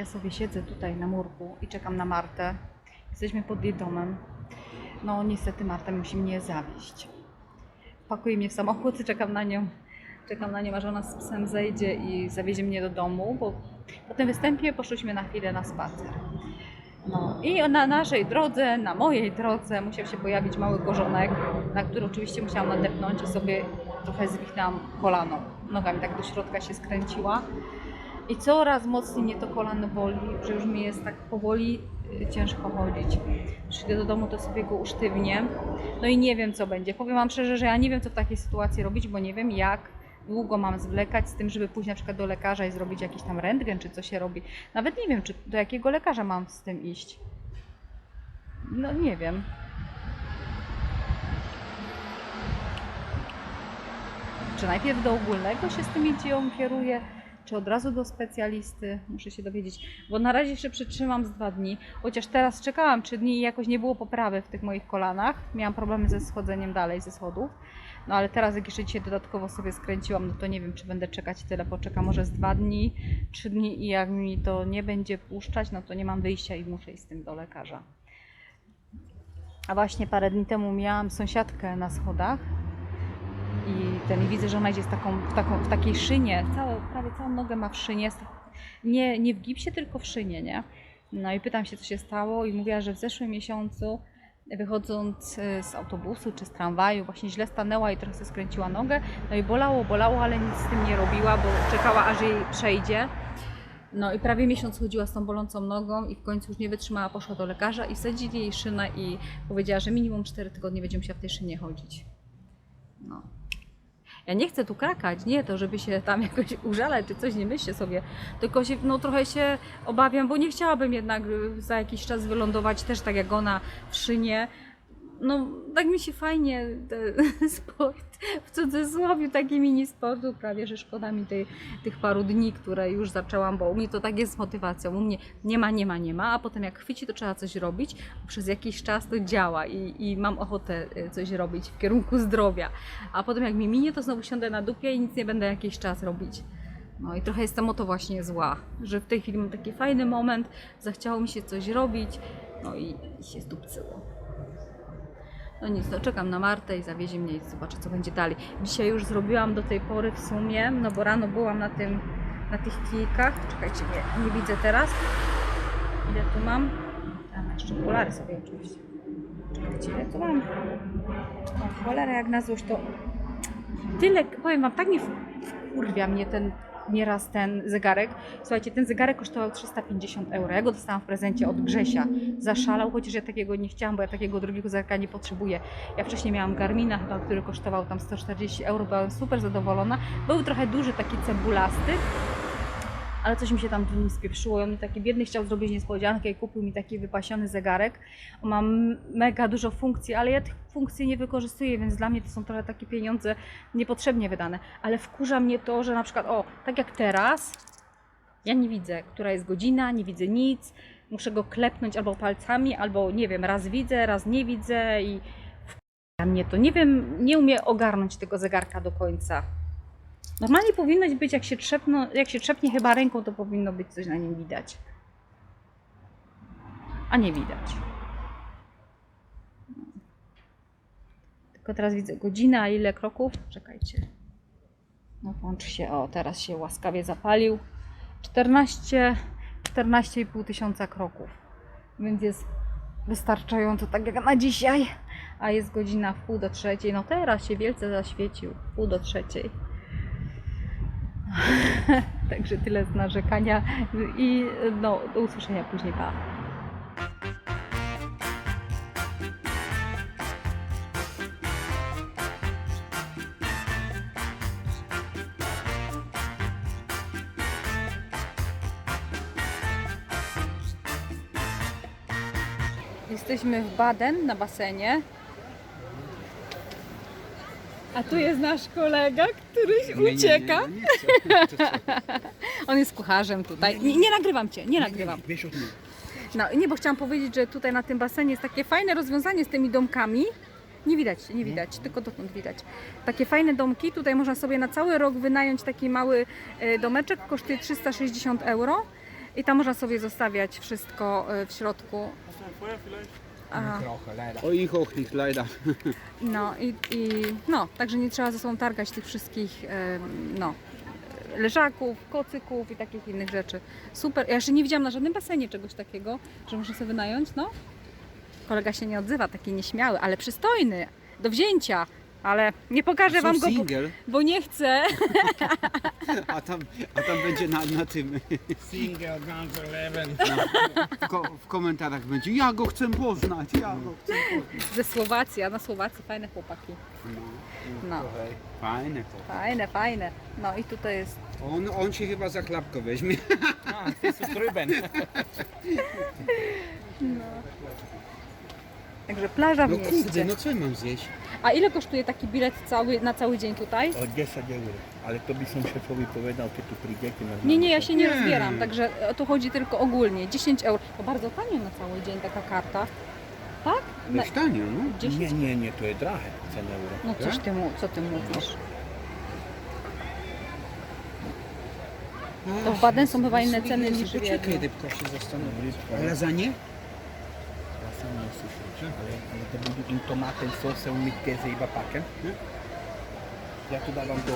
Ja sobie siedzę tutaj na murku i czekam na Martę. Jesteśmy pod jej domem. No niestety Marta musi mnie zawieźć. Pakuje mnie w samochód czekam na nią. Czekam na nią, aż ona z psem zejdzie i zawiezie mnie do domu, bo po tym występie poszliśmy na chwilę na spacer. No i na naszej drodze, na mojej drodze musiał się pojawić mały korzonek, na który oczywiście musiałam nadepnąć i sobie trochę zwichnęłam kolano. Noga mi tak do środka się skręciła. I coraz mocniej mnie to kolano boli, że już mi jest tak powoli y, ciężko chodzić. Przyjdę do domu, to sobie go usztywnię. No i nie wiem, co będzie. Powiem Wam szczerze, że ja nie wiem, co w takiej sytuacji robić, bo nie wiem, jak długo mam zwlekać z tym, żeby pójść na przykład do lekarza i zrobić jakiś tam rentgen, czy co się robi. Nawet nie wiem, czy do jakiego lekarza mam z tym iść. No nie wiem. Czy najpierw do ogólnego się z tym ją kieruje, czy od razu do specjalisty? Muszę się dowiedzieć, bo na razie jeszcze przytrzymam z dwa dni, chociaż teraz czekałam trzy dni i jakoś nie było poprawy w tych moich kolanach. Miałam problemy ze schodzeniem dalej ze schodów. No ale teraz jak jeszcze dzisiaj dodatkowo sobie skręciłam, no to nie wiem, czy będę czekać tyle, poczekam może z dwa dni, trzy dni i jak mi to nie będzie puszczać, no to nie mam wyjścia i muszę iść z tym do lekarza. A właśnie parę dni temu miałam sąsiadkę na schodach i ten widzę, że ona idzie z taką, w, taką, w takiej szynie, całe, prawie całą nogę ma w szynie, z- nie, nie w gipsie, tylko w szynie, nie? No i pytam się, co się stało i mówiła, że w zeszłym miesiącu wychodząc y, z autobusu czy z tramwaju właśnie źle stanęła i trochę sobie skręciła nogę, no i bolało, bolało, ale nic z tym nie robiła, bo czekała aż jej przejdzie. No i prawie miesiąc chodziła z tą bolącą nogą i w końcu już nie wytrzymała, poszła do lekarza i wsadzili jej szynę i powiedziała, że minimum 4 tygodnie będzie musiała w tej szynie chodzić. No. Ja nie chcę tu krakać, nie to, żeby się tam jakoś użalać czy coś, nie myślę sobie, tylko się, no trochę się obawiam, bo nie chciałabym jednak y, za jakiś czas wylądować też tak jak ona w szynie. No, tak mi się fajnie te, sport, w cudzysłowie taki mini sportu, prawie że szkoda mi tej, tych paru dni, które już zaczęłam, bo u mnie to tak jest z motywacją. U mnie nie ma, nie ma, nie ma, a potem jak chwyci, to trzeba coś robić. Przez jakiś czas to działa i, i mam ochotę y, coś robić w kierunku zdrowia. A potem jak mi minie, to znowu siądę na dupie i nic nie będę jakiś czas robić. No i trochę jestem o to właśnie zła, że w tej chwili mam taki fajny moment, zachciało mi się coś robić, no i, i się zdupcyło. No nic, no czekam na Martę i zawiezie mnie i zobaczę co będzie dalej. Dzisiaj już zrobiłam do tej pory w sumie, no bo rano byłam na tym, na tych kijkach. Czekajcie, nie, nie widzę teraz. Ile tu mam? A, jeszcze okulary sobie oczywiście. Czekajcie, ile tu mam? O, cholera, jak na złość to... Tyle, powiem wam, tak nie wkurwia mnie ten nieraz ten zegarek. Słuchajcie, ten zegarek kosztował 350 euro. Ja go dostałam w prezencie od Grzesia. Zaszalał, chociaż ja takiego nie chciałam, bo ja takiego drugiego zegarka nie potrzebuję. Ja wcześniej miałam Garmina chyba, który kosztował tam 140 euro. Byłam super zadowolona. Był trochę duży, taki cebulasty. Ale coś mi się tam tu nie spieprzyło. I On taki biedny chciał zrobić niespodziankę i kupił mi taki wypasiony zegarek. On ma mega dużo funkcji, ale ja tych funkcji nie wykorzystuję, więc dla mnie to są trochę takie pieniądze niepotrzebnie wydane. Ale wkurza mnie to, że na przykład, o, tak jak teraz, ja nie widzę, która jest godzina, nie widzę nic. Muszę go klepnąć albo palcami, albo nie wiem, raz widzę, raz nie widzę i wkurza mnie to. Nie wiem, nie umiem ogarnąć tego zegarka do końca. Normalnie powinno być, jak się, trzepno, jak się trzepnie chyba ręką, to powinno być coś na nim widać. A nie widać. Tylko teraz widzę godzina, ile kroków? Czekajcie. No włącz się, o teraz się łaskawie zapalił. 14, 14,5 tysiąca kroków. Więc jest wystarczająco tak jak na dzisiaj. A jest godzina w pół do trzeciej. No teraz się wielce zaświecił. Pół do trzeciej. Także tyle z narzekania i no, do usłyszenia później. Pa. Jesteśmy w Baden na basenie. A tu jest nasz kolega, któryś ucieka. On jest kucharzem tutaj. Nie, nie nagrywam cię, nie nagrywam. Wiesz o tym. No nie, bo chciałam powiedzieć, że tutaj na tym basenie jest takie fajne rozwiązanie z tymi domkami. Nie widać, nie widać, tylko dotąd widać. Takie fajne domki, tutaj można sobie na cały rok wynająć taki mały e, domeczek, kosztuje 360 euro. I tam można sobie zostawiać wszystko y, w środku. A, Trochę, leider. Oh, ich nicht, leider. no i, i no, także nie trzeba ze sobą targać tych wszystkich em, no, leżaków, kocyków i takich innych rzeczy. Super. Ja jeszcze nie widziałam na żadnym basenie czegoś takiego, że można sobie wynająć, no. Kolega się nie odzywa, taki nieśmiały, ale przystojny, do wzięcia. Ale nie pokażę wam go, bo, single, bo nie chcę. a tam, a tam będzie na, na tym, Single, guns 11. w, ko, w komentarzach będzie, ja go chcę poznać, ja go chcę poznać. Ze Słowacji, a na Słowacji fajne chłopaki. No, Fajne to. fajne, fajne. No i tutaj jest On, on się chyba za klapko weźmie. Ah, das ist drüben. Także plaża w No mieście. kurde, no co ja mam zjeść? A ile kosztuje taki bilet cały, na cały dzień tutaj? O 10 euro. Ale to by som szefowi powiedział, kiedy tu przyjdziecie na Nie, nie, ja się nie Nie. rozbieram, także e, tu chodzi tylko ogólnie. 10 euro. To bardzo tanio na cały dzień taka karta. Tak? Na Dość tanio, no. 10? Nie, nie, nie, to jest drahé, 10 euro. No coś ty, mu, co ty mówisz? To w Baden są chyba inne ceny niż w Poczekaj, Wiedniu. rybka się zastanowi. Dobry, A lasagne? Ja sam nie słyszę, ale, ale to będzie im tomatem, sosem, mikkeze i bapakiem. Ja tu dawam do...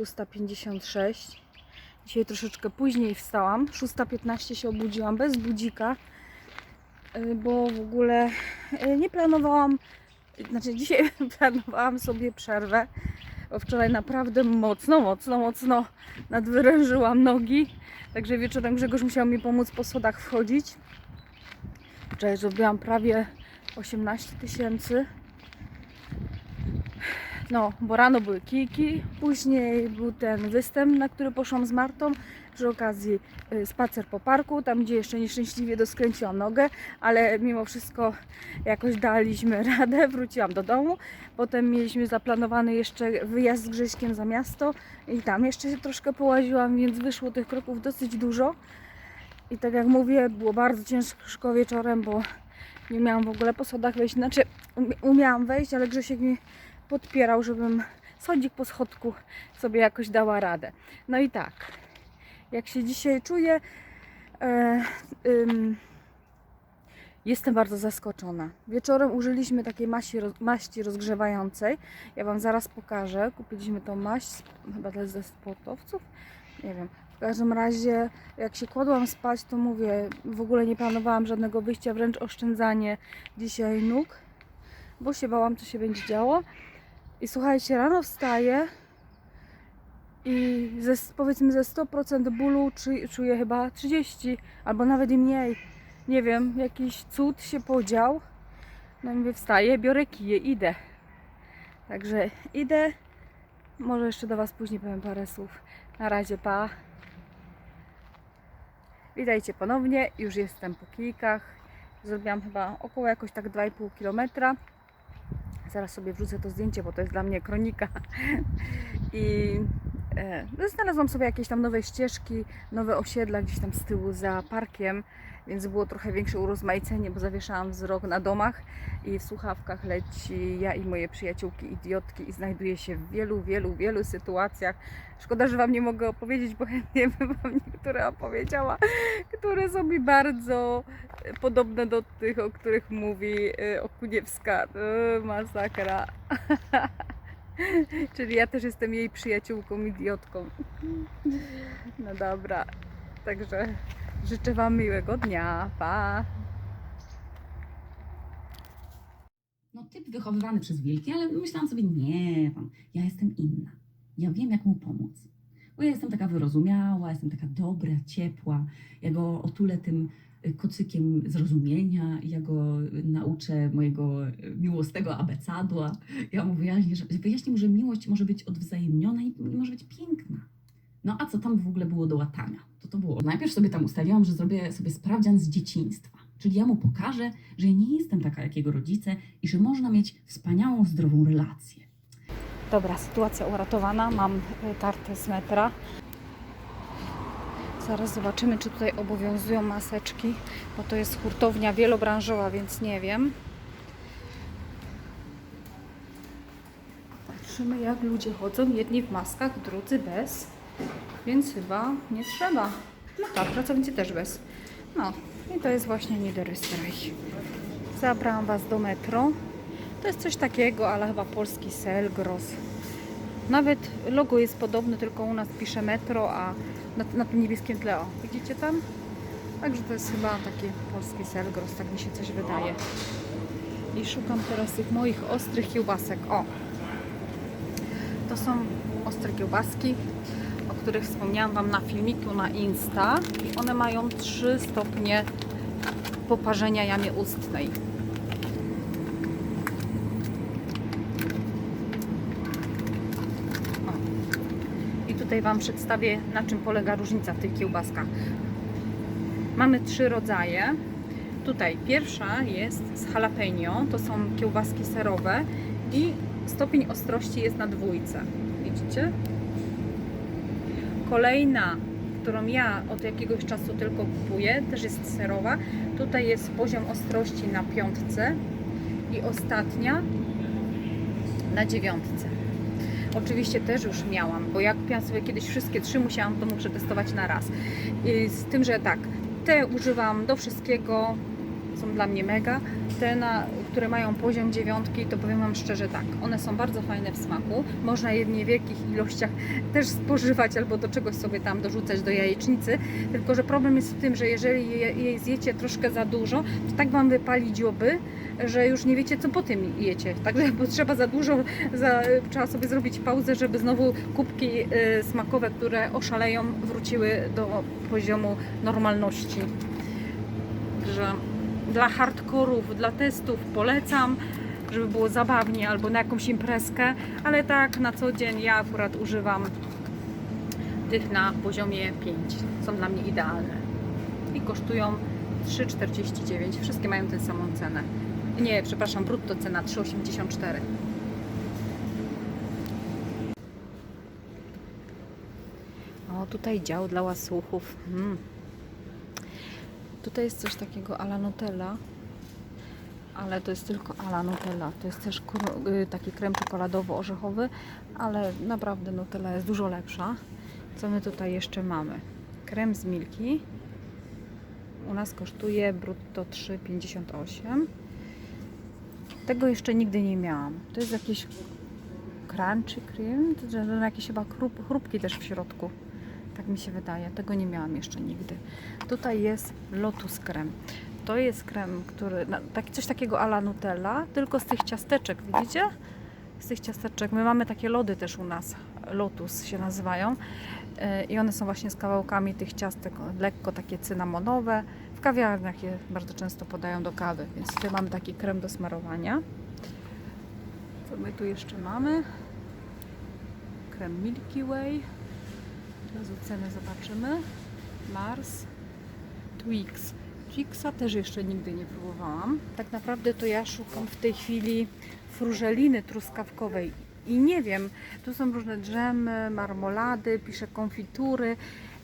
Szósta 56. Dzisiaj troszeczkę później wstałam. 6.15 się obudziłam bez budzika, y, bo w ogóle y, nie planowałam, znaczy dzisiaj planowałam sobie przerwę, bo wczoraj naprawdę mocno, mocno, mocno nadwyrężyłam nogi. Także wieczorem Grzegorz musiał mi pomóc po schodach wchodzić. Wczoraj zrobiłam prawie 18 tysięcy. No, bo rano były kijki, później był ten występ, na który poszłam z Martą. Przy okazji y, spacer po parku, tam gdzie jeszcze nieszczęśliwie doskręciłam nogę, ale mimo wszystko jakoś daliśmy radę, wróciłam do domu. Potem mieliśmy zaplanowany jeszcze wyjazd z Grześkiem za miasto i tam jeszcze się troszkę połaziłam, więc wyszło tych kroków dosyć dużo. I tak jak mówię, było bardzo ciężko wieczorem, bo nie miałam w ogóle po schodach wejść. Znaczy, umiałam wejść, ale Grzesiek mi podpierał, żebym schodzik po schodku sobie jakoś dała radę. No i tak, jak się dzisiaj czuję, e, ym, jestem bardzo zaskoczona. Wieczorem użyliśmy takiej maści, maści rozgrzewającej. Ja Wam zaraz pokażę. Kupiliśmy tą maść, chyba to jest ze sportowców. Nie wiem. W każdym razie, jak się kładłam spać, to mówię, w ogóle nie planowałam żadnego wyjścia, wręcz oszczędzanie dzisiaj nóg, bo się bałam, co się będzie działo. I słuchajcie, rano wstaję i ze, powiedzmy ze 100% bólu czu- czuję chyba 30 albo nawet i mniej. Nie wiem, jakiś cud się podział. No i mówię, wstaję, biorę kije, idę. Także idę. Może jeszcze do Was później powiem parę słów. Na razie, pa. Witajcie ponownie. Już jestem po kijkach. Zrobiłam chyba około jakoś tak 2,5 kilometra. Zaraz sobie wrzucę to zdjęcie, bo to jest dla mnie kronika. I no, znalazłam sobie jakieś tam nowe ścieżki, nowe osiedla gdzieś tam z tyłu za parkiem, więc było trochę większe urozmaicenie, bo zawieszałam wzrok na domach i w słuchawkach leci ja i moje przyjaciółki idiotki i znajduję się w wielu, wielu, wielu sytuacjach. Szkoda, że Wam nie mogę opowiedzieć, bo chętnie bym Wam niektóre opowiedziała, które są mi bardzo podobne do tych, o których mówi y, Okuniewska. Masakra. Czyli ja też jestem jej przyjaciółką, idiotką. No dobra. Także życzę Wam miłego dnia. Pa! no typ wychowywany przez wilki, ale myślałam sobie, nie, ja jestem inna. Ja wiem, jak mu pomóc. Bo ja jestem taka wyrozumiała, jestem taka dobra, ciepła. Ja go otulę tym y, kocykiem zrozumienia, ja go nauczę mojego y, miłosnego abecadła. Ja mu wyjaśnię, że, wyjaśnię mu, że miłość może być odwzajemniona i może być piękna. No a co tam w ogóle było do łatania? To to było. Najpierw sobie tam ustawiłam, że zrobię sobie sprawdzian z dzieciństwa. Czyli ja mu pokażę, że ja nie jestem taka jak jego rodzice i że można mieć wspaniałą, zdrową relację. Dobra, sytuacja uratowana. Mam e, tartę z metra. Zaraz zobaczymy, czy tutaj obowiązują maseczki, bo to jest hurtownia wielobranżowa, więc nie wiem. Patrzymy, jak ludzie chodzą. Jedni w maskach, drudzy bez, więc chyba nie trzeba. No tak, pracownicy też bez. No, i to jest właśnie Niederösterreich. Zabrałam Was do metro. To jest coś takiego, ale chyba polski Selgros. Nawet logo jest podobne, tylko u nas pisze metro, a na, na tym niebieskim tle, o, widzicie tam? Także to jest chyba taki polski Selgros, tak mi się coś wydaje. I szukam teraz tych moich ostrych kiełbasek. O! To są ostre kiełbaski, o których wspomniałam Wam na filmiku na Insta. I one mają 3 stopnie poparzenia jamy ustnej. I tutaj Wam przedstawię, na czym polega różnica w tych kiełbaskach. Mamy trzy rodzaje. Tutaj pierwsza jest z jalapeno, to są kiełbaski serowe i stopień ostrości jest na dwójce. Widzicie? Kolejna, którą ja od jakiegoś czasu tylko kupuję, też jest serowa. Tutaj jest poziom ostrości na piątce i ostatnia na dziewiątce. Oczywiście też już miałam, bo jak kupiłam sobie kiedyś wszystkie trzy, musiałam w domu przetestować na raz. Z tym, że tak, te używam do wszystkiego, są dla mnie mega. Te, na, które mają poziom dziewiątki, to powiem Wam szczerze tak, one są bardzo fajne w smaku. Można je w niewielkich ilościach też spożywać albo do czegoś sobie tam dorzucać do jajecznicy. Tylko, że problem jest w tym, że jeżeli je, jej zjecie troszkę za dużo, to tak Wam wypali dzioby, że już nie wiecie, co po tym jecie. Także bo trzeba za dużo, za, trzeba sobie zrobić pauzę, żeby znowu kubki y, smakowe, które oszaleją, wróciły do poziomu normalności. Także dla hardkorów, dla testów polecam, żeby było zabawnie albo na jakąś imprezkę, ale tak na co dzień ja akurat używam tych na poziomie 5. Są dla mnie idealne. I kosztują 3,49. Wszystkie mają tę samą cenę. Nie, przepraszam, brutto cena 3,84. O, tutaj dział dla łasuchów. Mm. Tutaj jest coś takiego ala Nutella, ale to jest tylko ala Nutella. To jest też y, taki krem czekoladowo-orzechowy, ale naprawdę Nutella jest dużo lepsza. Co my tutaj jeszcze mamy? Krem z Milki. U nas kosztuje brutto 3,58. Tego jeszcze nigdy nie miałam. To jest jakiś crunchy cream, to że jakieś chyba chrup, chrupki też w środku. Tak mi się wydaje. Tego nie miałam jeszcze nigdy. Tutaj jest Lotus Krem. To jest krem, który, no, taki, coś takiego ala Nutella, tylko z tych ciasteczek, widzicie? Z tych ciasteczek. My mamy takie lody też u nas, Lotus się nazywają. Yy, I one są właśnie z kawałkami tych ciastek, lekko takie cynamonowe. W kawiarniach je bardzo często podają do kawy, więc tutaj mamy taki krem do smarowania. Co my tu jeszcze mamy? Krem Milky Way. Od razu ceny zobaczymy. Mars. Twix. Twixa też jeszcze nigdy nie próbowałam. Tak naprawdę to ja szukam w tej chwili frużeliny truskawkowej i nie wiem, tu są różne dżemy, marmolady, pisze konfitury.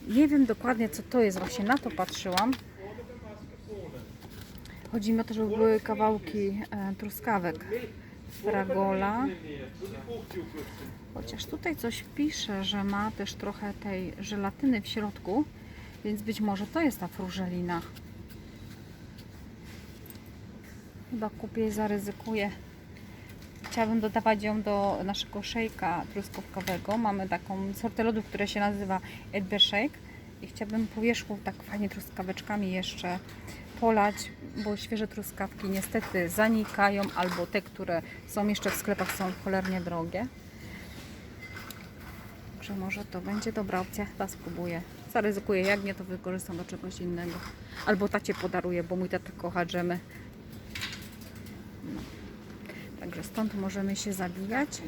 Nie wiem dokładnie co to jest, właśnie na to patrzyłam. Chodzi mi o to, żeby były kawałki e, truskawek. Fragola. Chociaż tutaj coś pisze, że ma też trochę tej żelatyny w środku, więc być może to jest ta frużelina. Chyba kupię i zaryzykuję. Chciałabym dodawać ją do naszego szejka truskawkowego. Mamy taką sortę lodów, która się nazywa Edbe Shake. I chciałabym po wierzchu tak fajnie truskaweczkami jeszcze polać, bo świeże truskawki niestety zanikają, albo te, które są jeszcze w sklepach są cholernie drogie. Także może to będzie dobra opcja, chyba spróbuję. Zaryzykuję, jak nie to wykorzystam do czegoś innego. Albo tacie podaruję, bo mój tata kocha dżemy. No. Także stąd możemy się zabijać.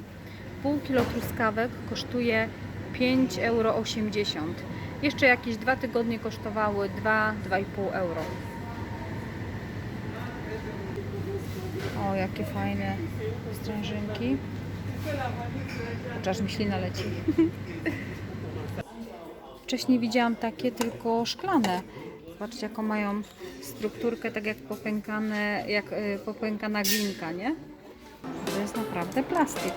Pół kilo truskawek kosztuje 5,80 euro. Jeszcze jakieś dwa tygodnie kosztowały 2-2,5 euro. O, jakie fajne strężynki. Chociaż mi ślina leci. Wcześniej widziałam takie tylko szklane. Zobaczcie, jaką mają strukturkę, tak jak popękane, jak y, popękana glinka, nie? To jest naprawdę plastik.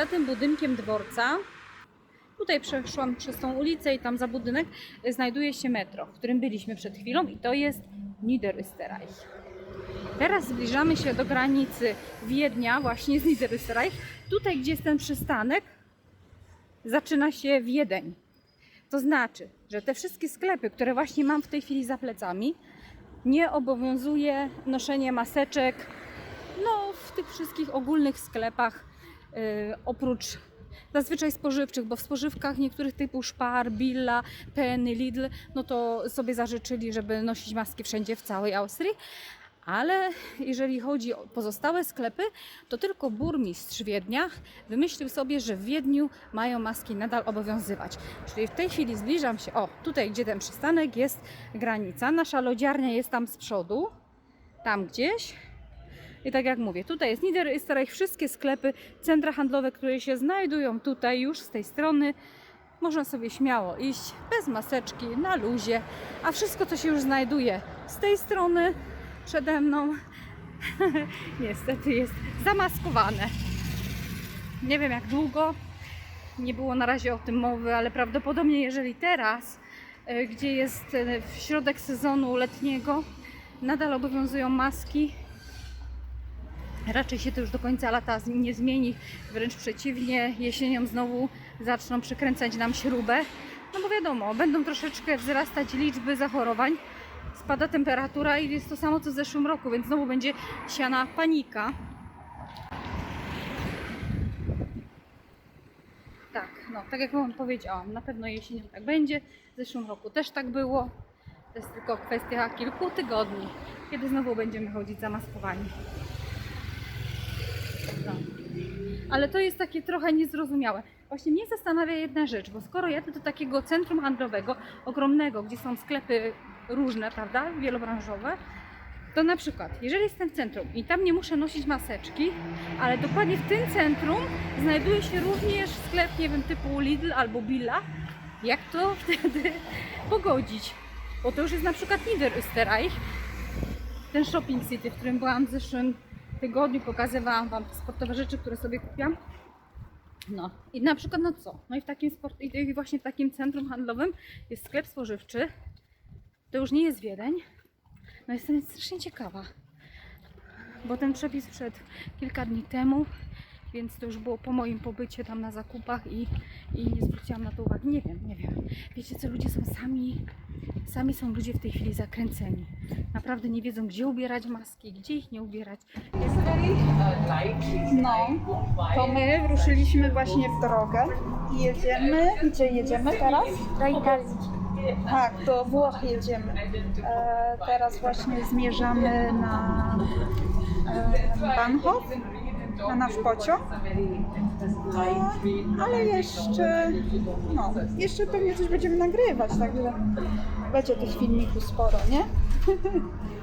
Za tym budynkiem dworca, tutaj przeszłam przez tą ulicę i tam za budynek, znajduje się metro, w którym byliśmy przed chwilą i to jest Niederösterreich. Teraz zbliżamy się do granicy Wiednia, właśnie z Niederösterreich. Tutaj, gdzie jest ten przystanek, zaczyna się Wiedeń. To znaczy, że te wszystkie sklepy, które właśnie mam w tej chwili za plecami, nie obowiązuje noszenie maseczek, no w tych wszystkich ogólnych sklepach, oprócz zazwyczaj spożywczych, bo w spożywkach niektórych typu Spar, Billa, Penny, Lidl, no to sobie zażyczyli, żeby nosić maski wszędzie w całej Austrii. Ale jeżeli chodzi o pozostałe sklepy, to tylko burmistrz Wiednia wymyślił sobie, że w Wiedniu mają maski nadal obowiązywać. Czyli w tej chwili zbliżam się, o tutaj gdzie ten przystanek jest granica, nasza lodziarnia jest tam z przodu, tam gdzieś. I tak jak mówię, tutaj jest Niederösterreich, wszystkie sklepy, centra handlowe, które się znajdują tutaj już z tej strony, można sobie śmiało iść bez maseczki, na luzie, a wszystko, co się już znajduje z tej strony przede mną, niestety jest zamaskowane. Nie wiem jak długo, nie było na razie o tym mowy, ale prawdopodobnie jeżeli teraz, e, gdzie jest e, w środek sezonu letniego, nadal obowiązują maski, raczej się to już do końca lata nie zmieni, wręcz przeciwnie, jesienią znowu zaczną przykręcać nam śrubę. No bo wiadomo, będą troszeczkę wzrastać liczby zachorowań, spada temperatura i jest to samo co w zeszłym roku, więc znowu będzie siana panika. Tak, no, tak jak Wam powiedziałam, na pewno jesienią tak będzie. W zeszłym roku też tak było. To jest tylko kwestia kilku tygodni, kiedy znowu będziemy chodzić zamaskowani. Ale to jest takie trochę niezrozumiałe. Właśnie mnie zastanawia jedna rzecz, bo skoro jadę do takiego centrum handlowego, ogromnego, gdzie są sklepy różne, prawda, wielobranżowe, to na przykład, jeżeli jestem w centrum i tam nie muszę nosić maseczki, ale dokładnie w tym centrum znajduje się również sklep, nie wiem, typu Lidl albo Billa, jak to wtedy pogodzić? Bo to już jest na przykład Niederösterreich, ten shopping city, w którym byłam w zeszłym tygodniu, pokazywałam Wam sportowe rzeczy, które sobie kupiłam. No i na przykład no co? No i w takim sport, i właśnie w takim centrum handlowym jest sklep spożywczy. To już nie jest Wiedeń. No jestem strasznie ciekawa. Bo ten przepis przed kilka dni temu, więc to już było po moim pobycie tam na zakupach i, i nie zwróciłam na to uwagi. Nie wiem, nie wiem. Wiecie co, ludzie są sami, sami są ludzie w tej chwili zakręceni. Naprawdę nie wiedzą, gdzie ubierać maski, gdzie ich nie ubierać. No, to my ruszyliśmy właśnie w drogę i jedziemy. Gdzie jedziemy teraz? Do Italii. Tak, do Włoch jedziemy. E, teraz właśnie zmierzamy na e, Bahnhof, na nasz pociąg. No, ale jeszcze, no, jeszcze pewnie coś będziemy nagrywać, także Będzie tych filmików sporo, nie?